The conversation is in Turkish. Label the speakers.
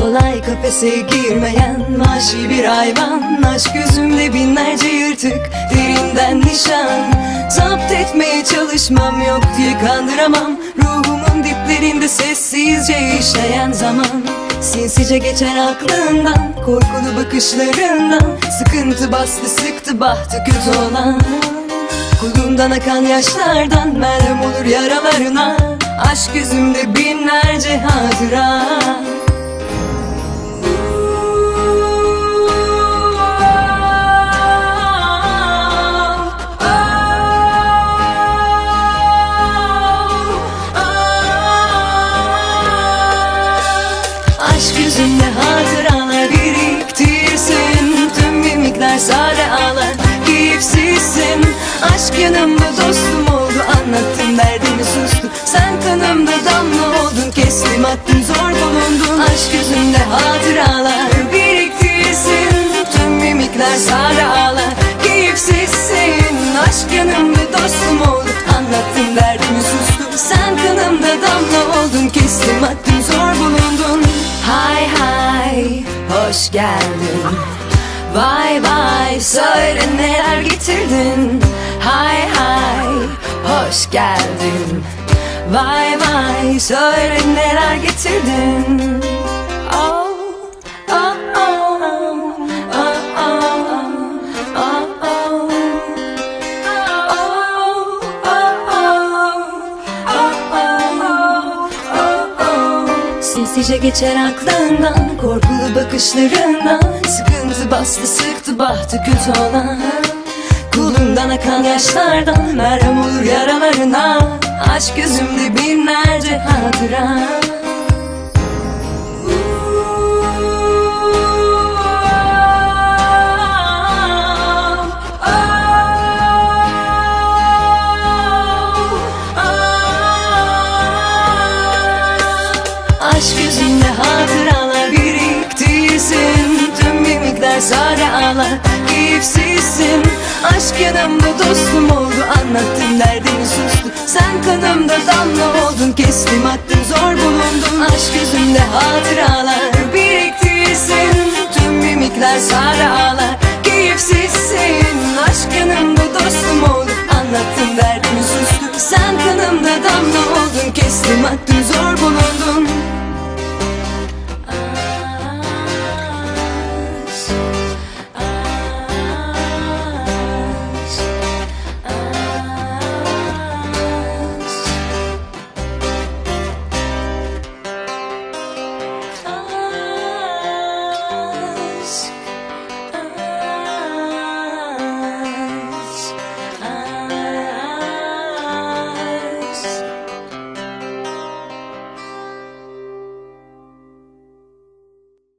Speaker 1: kolay kafese girmeyen Vahşi bir hayvan. Aşk gözümde binlerce yırtık Derinden nişan. Zapt etmeye çalışmam yok diye kandıramam. Ruhumun diplerinde sessizce işleyen zaman. Sinsice geçer aklından Korkulu bakışlarından. Sıkıntı bastı sıktı bahtı kötü olan. Kulundan akan yaşlardan merhem olur yaralarına. Aşk yüzümde binlerce hatıra Aşk yüzünde hatıralar biriktirsin. Tüm mimikler sade ağlar Keyifsizsin Aşk yanımda dostum oldu Anlattım derdimi sustu Sen kanımda damla oldun Kestim attım zor bulundun. Aşk yüzünde hatıralar biriktirsin. Tüm mimikler sade ağlar Keyifsizsin Aşk yanımda dostum oldu Anlattım derdimi sustu Sen kanımda damla oldun Kestim attım zor bulundun Hay hay hoş geldin. Vay vay söyle neler getirdin. Hay hay hoş geldin. Vay vay söyle neler getirdin. Oh, Sinsice geçer aklından Korkulu bakışlarından. Sıkıntı bastı sıktı bahtı kötü olan. Kulundan akan yaşlardan Merhem olur yaralarına. Aşk gözümde binlerce hatıra Aşk yüzünde hatıralar biriktirsin. Tüm mimikler sade ağlar Keyifsizsin Aşk yanımda dostum oldu Anlattım derdimi sustu. Sen kanımda damla oldun Kestim attım zor bulundum. Aşk yüzünde hatıralar biriktirsin. Tüm mimikler sade